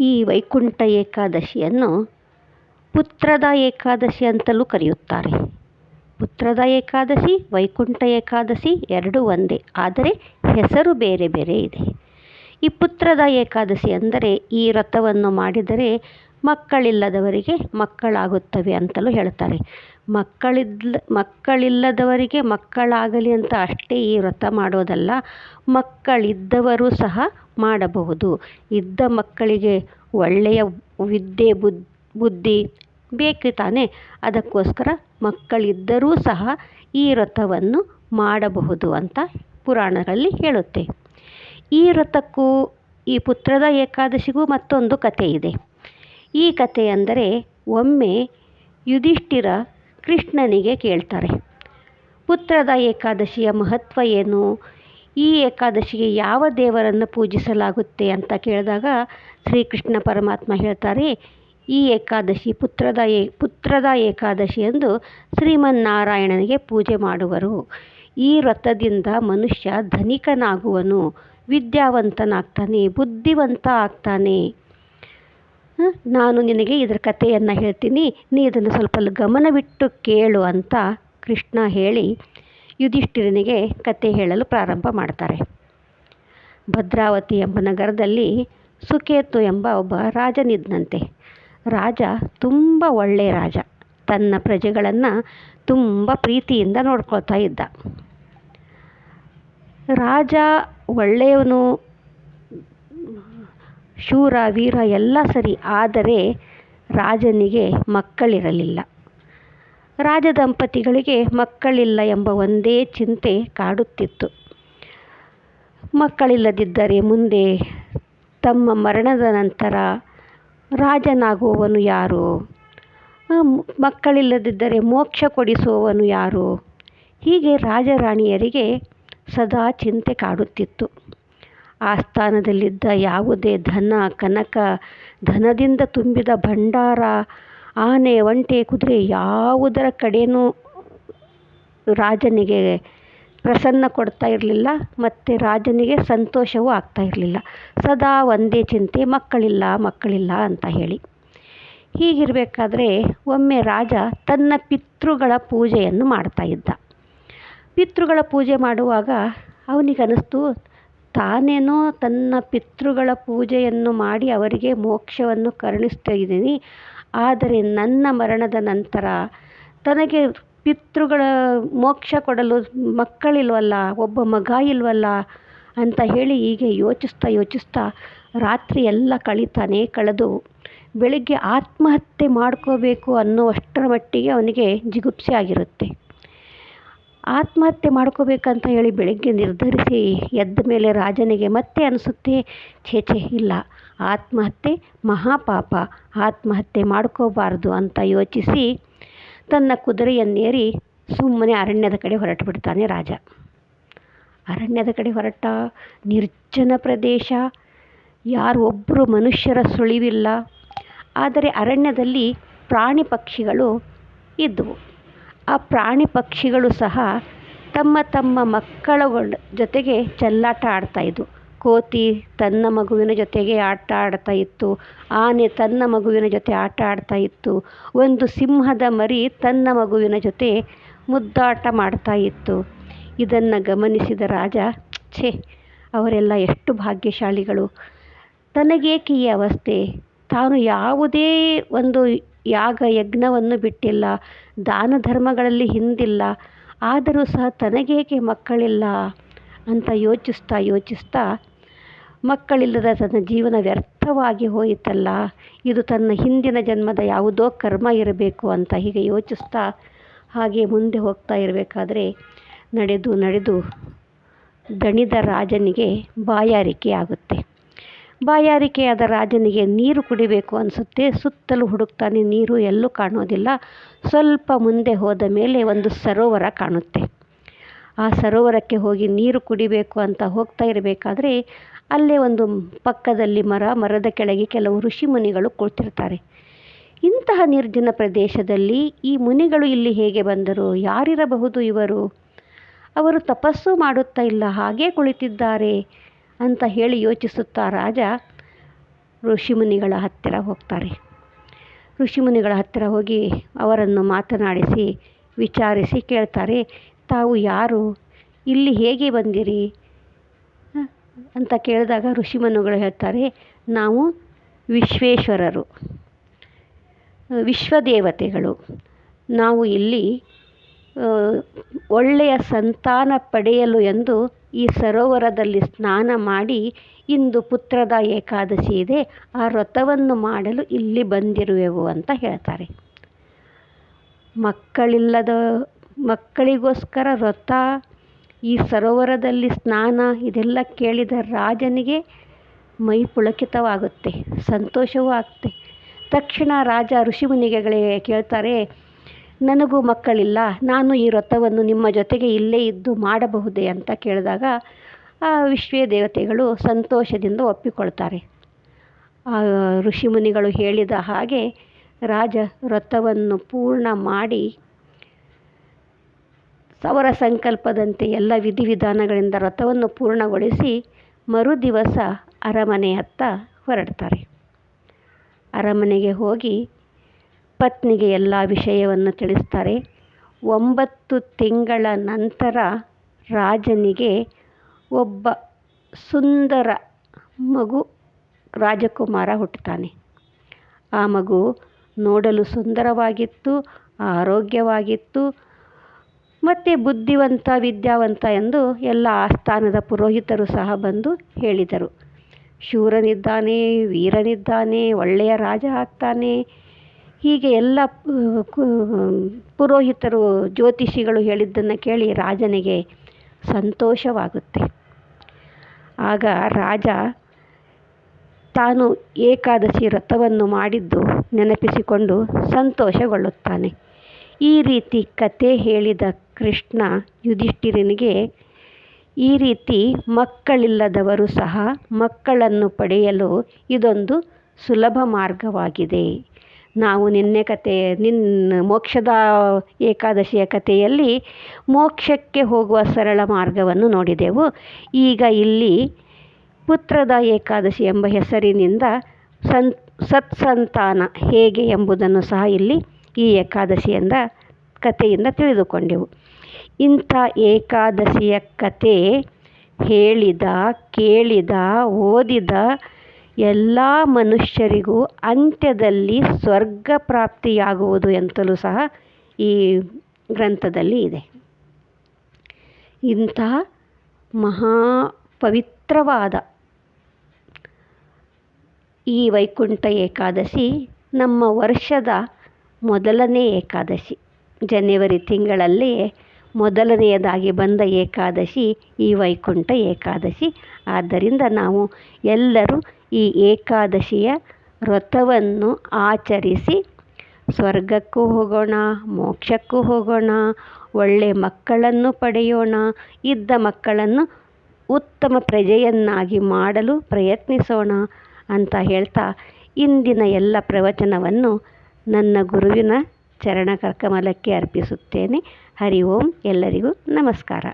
ಈ ವೈಕುಂಠ ಏಕಾದಶಿಯನ್ನು ಪುತ್ರದ ಏಕಾದಶಿ ಅಂತಲೂ ಕರೆಯುತ್ತಾರೆ. ಪುತ್ರದ ಏಕಾದಶಿ, ವೈಕುಂಠ ಏಕಾದಶಿ ಎರಡೂ ಒಂದೇ, ಆದರೆ ಹೆಸರು ಬೇರೆ ಬೇರೆ ಇದೆ. ಈ ಪುತ್ರದ ಏಕಾದಶಿ ಅಂದರೆ ಈ ವ್ರತವನ್ನು ಮಾಡಿದರೆ ಮಕ್ಕಳಿಲ್ಲದವರಿಗೆ ಮಕ್ಕಳಾಗುತ್ತವೆ ಅಂತಲೂ ಹೇಳ್ತಾರೆ. ಮಕ್ಕಳಿದ್ಲ, ಮಕ್ಕಳಿಲ್ಲದವರಿಗೆ ಮಕ್ಕಳಾಗಲಿ ಅಂತ ಅಷ್ಟೇ ಈ ವ್ರತ ಮಾಡೋದಲ್ಲ, ಮಕ್ಕಳಿದ್ದವರು ಸಹ ಮಾಡಬಹುದು. ಇದ್ದ ಮಕ್ಕಳಿಗೆ ಒಳ್ಳೆಯ ವಿದ್ಯೆ, ಬುದ್, ಬುದ್ಧಿ ಬೇಕು ತಾನೇ. ಅದಕ್ಕೋಸ್ಕರ ಮಕ್ಕಳಿದ್ದರೂ ಸಹ ಈ ವ್ರತವನ್ನು ಮಾಡಬಹುದು ಅಂತ ಪುರಾಣಗಳಲ್ಲಿ ಹೇಳುತ್ತೆ. ಈ ವ್ರತಕ್ಕೂ ಈ ಪುತ್ರದ ಏಕಾದಶಿಗೂ ಮತ್ತೊಂದು ಕಥೆ ಇದೆ. ಈ ಕಥೆ ಅಂದರೆ, ಒಮ್ಮೆ ಯುಧಿಷ್ಠಿರ ಕೃಷ್ಣನಿಗೆ ಕೇಳ್ತಾರೆ, ಪುತ್ರದ ಏಕಾದಶಿಯ ಮಹತ್ವ ಏನು? ಈ ಏಕಾದಶಿಗೆ ಯಾವ ದೇವರನ್ನು ಪೂಜಿಸಲಾಗುತ್ತೆ? ಅಂತ ಕೇಳಿದಾಗ ಶ್ರೀಕೃಷ್ಣ ಪರಮಾತ್ಮ ಹೇಳ್ತಾರೆ, ಈ ಏಕಾದಶಿ ಪುತ್ರದ ಏ, ಪುತ್ರದ ಏಕಾದಶಿ ಎಂದು ಶ್ರೀಮನ್ನಾರಾಯಣನಿಗೆ ಪೂಜೆ ಮಾಡುವರು. ಈ ವ್ರತದಿಂದ ಮನುಷ್ಯ ಧನಿಕನಾಗುವನು, ವಿದ್ಯಾವಂತನಾಗ್ತಾನೆ, ಬುದ್ಧಿವಂತ ಆಗ್ತಾನೆ. ನಾನು ನಿನಗೆ ಇದರ ಕಥೆಯನ್ನು ಹೇಳ್ತೀನಿ. ನೀ ಇದನ್ನು ಸ್ವಲ್ಪ ಗಮನವಿಟ್ಟು ಕೇಳು ಅಂತ ಕೃಷ್ಣ ಹೇಳಿ ಯುಧಿಷ್ಠಿರನಿಗೆ ಕತೆ ಹೇಳಲು ಪ್ರಾರಂಭ ಮಾಡ್ತಾರೆ. ಭದ್ರಾವತಿ ಎಂಬ ನಗರದಲ್ಲಿ ಸುಕೇತು ಎಂಬ ಒಬ್ಬ ರಾಜನಿದ್ದಂತೆ ರಾಜ ತುಂಬ ಒಳ್ಳೆಯ ರಾಜ. ತನ್ನ ಪ್ರಜೆಗಳನ್ನು ತುಂಬ ಪ್ರೀತಿಯಿಂದ ನೋಡ್ಕೊಳ್ತಾ ಇದ್ದ. ರಾಜ ಒಳ್ಳೆಯವನು ಶೂರ, ವೀರ ಎಲ್ಲ ಸರಿ, ಆದರೆ ರಾಜನಿಗೆ ಮಕ್ಕಳಿರಲಿಲ್ಲ. ರಾಜ ದಂಪತಿಗಳಿಗೆ ಮಕ್ಕಳಿಲ್ಲ ಎಂಬ ಒಂದೇ ಚಿಂತೆ ಕಾಡುತ್ತಿತ್ತು. ಮಕ್ಕಳಿಲ್ಲದಿದ್ದರೆ ಮುಂದೆ ತಮ್ಮ ಮರಣದ ನಂತರ ರಾಜನಾಗುವವನು ಯಾರು? ಮಕ್ಕಳಿಲ್ಲದಿದ್ದರೆ ಮೋಕ್ಷ ಕೊಡಿಸುವವನು ಯಾರು? ಹೀಗೆ ರಾಜರಾಣಿಯರಿಗೆ ಸದಾ ಚಿಂತೆ ಕಾಡುತ್ತಿತ್ತು. ಆಸ್ಥಾನದಲ್ಲಿದ್ದ ಯಾವುದೇ ಧನ, ಕನಕ, ಧನದಿಂದ ತುಂಬಿದ ಭಂಡಾರ, ಆನೆ, ಒಂಟೆ, ಕುದುರೆ ಯಾವುದರ ಕಡೆಯೂ ರಾಜನಿಗೆ ಪ್ರಸನ್ನ ಕೊಡ್ತಾ ಇರಲಿಲ್ಲ. ಮತ್ತು ರಾಜನಿಗೆ ಸಂತೋಷವೂ ಆಗ್ತಾ ಇರಲಿಲ್ಲ. ಸದಾ ಒಂದೇ ಚಿಂತೆ, ಮಕ್ಕಳಿಲ್ಲ ಮಕ್ಕಳಿಲ್ಲ ಅಂತ ಹೇಳಿ. ಹೀಗಿರಬೇಕಾದ್ರೆ ಒಮ್ಮೆ ರಾಜ ತನ್ನ ಪಿತೃಗಳ ಪೂಜೆಯನ್ನು ಮಾಡ್ತಾ ಇದ್ದ. ಪಿತೃಗಳ ಪೂಜೆ ಮಾಡುವಾಗ ಅವನಿಗನ್ನಿಸ್ತು ತಾನೇನೋ ತನ್ನ ಪಿತೃಗಳ ಪೂಜೆಯನ್ನು ಮಾಡಿ ಅವರಿಗೆ ಮೋಕ್ಷವನ್ನು ಕರುಣಿಸ್ತಾ ಇದ್ದೀನಿ ಆದರೆ ನನ್ನ ಮರಣದ ನಂತರ ತನಗೆ ಪಿತೃಗಳ ಮೋಕ್ಷ ಕೊಡಲು ಮಕ್ಕಳಿಲ್ವಲ್ಲ, ಒಬ್ಬ ಮಗ ಇಲ್ವಲ್ಲ ಅಂತ ಹೇಳಿ ಹೀಗೆ ಯೋಚಿಸ್ತಾ ಯೋಚಿಸ್ತಾ ರಾತ್ರಿ ಎಲ್ಲ ಕಳೀತಾನೆ ಕಳೆದು ಬೆಳಿಗ್ಗೆ ಆತ್ಮಹತ್ಯೆ ಮಾಡ್ಕೋಬೇಕು ಅನ್ನುವಷ್ಟರ ಮಟ್ಟಿಗೆ ಅವನಿಗೆ ಜಿಗುಪ್ಸೆ ಆಗಿರುತ್ತೆ. ಆತ್ಮಹತ್ಯೆ ಮಾಡ್ಕೋಬೇಕಂತ ಹೇಳಿ ಬೆಳಗ್ಗೆ ನಿರ್ಧರಿಸಿ ಎದ್ದ ಮೇಲೆ ರಾಜನಿಗೆ ಮತ್ತೆ ಅನಿಸುತ್ತೆ, ಛೇ ಛೇ, ಇಲ್ಲ. ಆತ್ಮಹತ್ಯೆ ಮಹಾಪಾಪ. ಆತ್ಮಹತ್ಯೆ ಮಾಡ್ಕೋಬಾರ್ದು ಅಂತ ಯೋಚಿಸಿ ತನ್ನ ಕುದುರೆಯನ್ನೇರಿ ಸುಮ್ಮನೆ ಅರಣ್ಯದ ಕಡೆ ಹೊರಟು ಬಿಡ್ತಾನೆ ರಾಜ. ಅರಣ್ಯದ ಕಡೆ ಹೊರಟ, ನಿರ್ಜನ ಪ್ರದೇಶ. ಯಾರು ಒಬ್ಬರು ಮನುಷ್ಯರ ಸುಳಿವಿಲ್ಲ. ಆದರೆ ಅರಣ್ಯದಲ್ಲಿ ಪ್ರಾಣಿ ಪಕ್ಷಿಗಳು ಇದ್ದವು ಆ ಪ್ರಾಣಿ ಪಕ್ಷಿಗಳು ಸಹ ತಮ್ಮ ತಮ್ಮ ಮಕ್ಕಳ ಜೊತೆಗೆ ಚೆಲ್ಲಾಟ ಆಡ್ತಾಯಿದ್ವು ಕೋತಿ ತನ್ನ ಮಗುವಿನ ಜೊತೆಗೆ ಆಟ ಆಡ್ತಾ ಇತ್ತು. ಆನೆ ತನ್ನ ಮಗುವಿನ ಜೊತೆ ಆಟ ಆಡ್ತಾ ಇತ್ತು. ಒಂದು ಸಿಂಹದ ಮರಿ ತನ್ನ ಮಗುವಿನ ಜೊತೆ ಮುದ್ದಾಟ ಮಾಡ್ತಾ ಇತ್ತು. ಇದನ್ನು ಗಮನಿಸಿದ ರಾಜ, ಛೇ, ಅವರೆಲ್ಲ ಎಷ್ಟು ಭಾಗ್ಯಶಾಲಿಗಳು. ತನಗೇಕೆ ಈ ಅವಸ್ಥೆ? ತಾನು ಯಾವುದೇ ಒಂದು ಯಾಗ ಯಜ್ಞವನ್ನು ಬಿಟ್ಟಿಲ್ಲ, ದಾನ ಧರ್ಮಗಳಲ್ಲಿ ಹಿಂದಿಲ್ಲ, ಆದರೂ ಸಹ ತನಗೇಕೆ ಮಕ್ಕಳಿಲ್ಲ ಅಂತ ಯೋಚಿಸ್ತಾ ಯೋಚಿಸ್ತಾ ಮಕ್ಕಳಿಲ್ಲದ ತನ್ನ ಜೀವನ ವ್ಯರ್ಥವಾಗಿ ಹೋಯಿತಲ್ಲ. ಇದು ತನ್ನ ಹಿಂದಿನ ಜನ್ಮದ ಯಾವುದೋ ಕರ್ಮ ಇರಬೇಕು ಅಂತ ಹೀಗೆ ಯೋಚಿಸ್ತಾ ಹಾಗೆ ಮುಂದೆ ಹೋಗ್ತಾ ಇರಬೇಕಾದ್ರೆ ನಡೆದು ನಡೆದು ದಣಿದ ರಾಜನಿಗೆ ಬಾಯಾರಿಕೆ ಆಗುತ್ತೆ. ಬಾಯಾರಿಕೆಯಾದ ರಾಜನಿಗೆ ನೀರು ಕುಡಿಬೇಕು ಅನಿಸುತ್ತೆ. ಸುತ್ತಲೂ ಹುಡುಕ್ತಾನೆ, ನೀರು ಎಲ್ಲೂ ಕಾಣೋದಿಲ್ಲ. ಸ್ವಲ್ಪ ಮುಂದೆ ಹೋದ ಮೇಲೆ ಒಂದು ಸರೋವರ ಕಾಣುತ್ತೆ. ಆ ಸರೋವರಕ್ಕೆ ಹೋಗಿ ನೀರು ಕುಡಿಬೇಕು ಅಂತ ಹೋಗ್ತಾ ಇರಬೇಕಾದ್ರೆ ಅಲ್ಲೇ ಒಂದು ಪಕ್ಕದಲ್ಲಿ ಮರ, ಮರದ ಕೆಳಗೆ ಕೆಲವು ಋಷಿ ಮುನಿಗಳು ಕುಳಿತಿರ್ತಾರೆ ಇಂತಹ ನಿರ್ಜನ ಪ್ರದೇಶದಲ್ಲಿ ಈ ಮುನಿಗಳು ಇಲ್ಲಿ ಹೇಗೆ ಬಂದರು? ಯಾರಿರಬಹುದು ಇವರು? ಅವರು ತಪಸ್ಸು ಮಾಡುತ್ತಾ ಇಲ್ಲ, ಹಾಗೇ ಕುಳಿತಿದ್ದಾರೆ. ಅಂತ ಹೇಳಿ ಯೋಚಿಸುತ್ತಾ ರಾಜ ಋಷಿಮುನಿಗಳ ಹತ್ತಿರ ಹೋಗ್ತಾರೆ. ಋಷಿಮುನಿಗಳ ಹತ್ತಿರ ಹೋಗಿ ಅವರನ್ನು ಮಾತನಾಡಿಸಿ, ವಿಚಾರಿಸಿ ಕೇಳ್ತಾರೆ, ತಾವು ಯಾರು? ಇಲ್ಲಿ ಹೇಗೆ ಬಂದಿರಿ? ಅಂತ ಕೇಳಿದಾಗ ಋಷಿಮುನಿಗಳು ಹೇಳ್ತಾರೆ, ನಾವು ವಿಶ್ವೇಶ್ವರರು, ವಿಶ್ವದೇವತೆಗಳು. ನಾವು ಇಲ್ಲಿ ಒಳ್ಳೆಯ ಸಂತಾನ ಪಡೆಯಲು ಎಂದು ಈ ಸರೋವರದಲ್ಲಿ ಸ್ನಾನ ಮಾಡಿ ಇಂದು ಪುತ್ರದ ಏಕಾದಶಿ ಇದೆ. ಆ ವ್ರತವನ್ನು ಮಾಡಲು ಇಲ್ಲಿ ಬಂದಿರುವೆವು ಅಂತ ಹೇಳ್ತಾರೆ. ಮಕ್ಕಳಿಲ್ಲದ, ಮಕ್ಕಳಿಗೋಸ್ಕರ ವ್ರತ, ಈ ಸರೋವರದಲ್ಲಿ ಸ್ನಾನ ಇದೆಲ್ಲ ಕೇಳಿದ ರಾಜನಿಗೆ ಮೈ ಪುಳಕಿತವಾಗುತ್ತೆ, ಸಂತೋಷವೂ ಆಗುತ್ತೆ ತಕ್ಷಣ ರಾಜ ಋಷಿಮುನಿಗಳಿಗೆ ಕೇಳ್ತಾರೆ ನನಗೂ ಮಕ್ಕಳಿಲ್ಲ, ನಾನು ಈ ವ್ರತವನ್ನು ನಿಮ್ಮ ಜೊತೆಗೆ ಇಲ್ಲೇ ಇದ್ದು ಮಾಡಬಹುದೇ ಅಂತ ಕೇಳಿದಾಗ, ಆ ವಿಶ್ವೇ ದೇವತೆಗಳು ಸಂತೋಷದಿಂದ ಒಪ್ಪಿಕೊಳ್ತಾರೆ. ಆ ಋಷಿಮುನಿಗಳು ಹೇಳಿದ ಹಾಗೆ ರಾಜ ವ್ರತವನ್ನು ಪೂರ್ಣ ಮಾಡಿ ಅವರ ಸಂಕಲ್ಪದಂತೆ ಎಲ್ಲ ವಿಧಿವಿಧಾನಗಳಿಂದ ವ್ರತವನ್ನು ಪೂರ್ಣಗೊಳಿಸಿ ಮರುದಿವಸ ಅರಮನೆಯತ್ತ ಹೊರಡ್ತಾರೆ. ಅರಮನೆಗೆ ಹೋಗಿ ಪತ್ನಿಗೆ ಎಲ್ಲ ವಿಷಯವನ್ನು ತಿಳಿಸ್ತಾರೆ. ಒಂಬತ್ತು ತಿಂಗಳ ನಂತರ ರಾಜನಿಗೆ ಒಬ್ಬ ಸುಂದರ ಮಗು ರಾಜಕುಮಾರ ಹುಟ್ಟುತ್ತಾನೆ. ಆ ಮಗು ನೋಡಲು ಸುಂದರವಾಗಿತ್ತು, ಆರೋಗ್ಯವಾಗಿತ್ತು, ಮತ್ತು ಬುದ್ಧಿವಂತ, ವಿದ್ಯಾವಂತ ಎಂದು ಎಲ್ಲ ಆಸ್ಥಾನದ ಪುರೋಹಿತರು ಸಹ ಬಂದು ಹೇಳಿದರು. ಶೂರನಿದ್ದಾನೆ, ವೀರನಿದ್ದಾನೆ, ಒಳ್ಳೆಯ ರಾಜ ಆಗ್ತಾನೆ ಹೀಗೆ ಎಲ್ಲ ಪುರೋಹಿತರು, ಜ್ಯೋತಿಷಿಗಳು ಹೇಳಿದ್ದನ್ನು ಕೇಳಿ ರಾಜನಿಗೆ ಸಂತೋಷವಾಗುತ್ತೆ. ಆಗ ರಾಜ ತಾನು ಏಕಾದಶಿ ವ್ರತವನ್ನು ಮಾಡಿದ್ದು ನೆನಪಿಸಿಕೊಂಡು ಸಂತೋಷಗೊಳ್ಳುತ್ತಾನೆ. ಈ ರೀತಿ ಕತೆ ಹೇಳಿದ ಕೃಷ್ಣ ಯುಧಿಷ್ಠಿರನಿಗೆ, ಈ ರೀತಿ ಮಕ್ಕಳಿಲ್ಲದವರು ಸಹ ಮಕ್ಕಳನ್ನು ಪಡೆಯಲು ಇದೊಂದು ಸುಲಭ ಮಾರ್ಗವಾಗಿದೆ. ನಾವು ನಿನ್ನೆ ಕತೆ ನಿನ್ನ ಮೋಕ್ಷದ ಏಕಾದಶಿಯ ಕಥೆಯಲ್ಲಿ ಮೋಕ್ಷಕ್ಕೆ ಹೋಗುವ ಸರಳ ಮಾರ್ಗವನ್ನು ನೋಡಿದೆವು. ಈಗ ಇಲ್ಲಿ ಪುತ್ರದ ಏಕಾದಶಿ ಎಂಬ ಹೆಸರಿನಿಂದ ಸನ್, ಸತ್ಸಂತಾನ ಹೇಗೆ ಎಂಬುದನ್ನು ಸಹ ಇಲ್ಲಿ ಈ ಏಕಾದಶಿಯಿಂದ ಕಥೆಯಿಂದ ತಿಳಿದುಕೊಂಡೆವು. ಇಂಥ ಏಕಾದಶಿಯ ಕತೆ ಹೇಳಿದ, ಕೇಳಿದ, ಓದಿದ ಎಲ್ಲ ಮನುಷ್ಯರಿಗೂ ಅಂತ್ಯದಲ್ಲಿ ಸ್ವರ್ಗ ಪ್ರಾಪ್ತಿಯಾಗುವುದು ಎಂತಲೂ ಸಹ ಈ ಗ್ರಂಥದಲ್ಲಿ ಇದೆ. ಇಂತಹ ಮಹಾ ಪವಿತ್ರವಾದ ಈ ವೈಕುಂಠ ಏಕಾದಶಿ ನಮ್ಮ ವರ್ಷದ ಮೊದಲನೇ ಏಕಾದಶಿ, ಜನವರಿ ತಿಂಗಳಲ್ಲಿ ಮೊದಲನೆಯದಾಗಿ ಬಂದ ಏಕಾದಶಿ ಈ ವೈಕುಂಠ ಏಕಾದಶಿ. ಆದ್ದರಿಂದ ನಾವು ಎಲ್ಲರೂ ಈ ಏಕಾದಶಿಯ ವ್ರತವನ್ನು ಆಚರಿಸಿ ಸ್ವರ್ಗಕ್ಕೂ ಹೋಗೋಣ, ಮೋಕ್ಷಕ್ಕೂ ಹೋಗೋಣ ಒಳ್ಳೆಯ ಮಕ್ಕಳನ್ನು ಪಡೆಯೋಣ, ಇದ್ದ ಮಕ್ಕಳನ್ನು ಉತ್ತಮ ಪ್ರಜೆಯನ್ನಾಗಿ ಮಾಡಲು ಪ್ರಯತ್ನಿಸೋಣ ಅಂತ ಹೇಳ್ತಾ ಇಂದಿನ ಎಲ್ಲ ಪ್ರವಚನವನ್ನು ನನ್ನ ಗುರುವಿನ ಚರಣ ಕಮಲಕ್ಕೆ ಅರ್ಪಿಸುತ್ತೇನೆ. ಹರಿ ಓಂ ಎಲ್ಲರಿಗೂ ನಮಸ್ಕಾರ.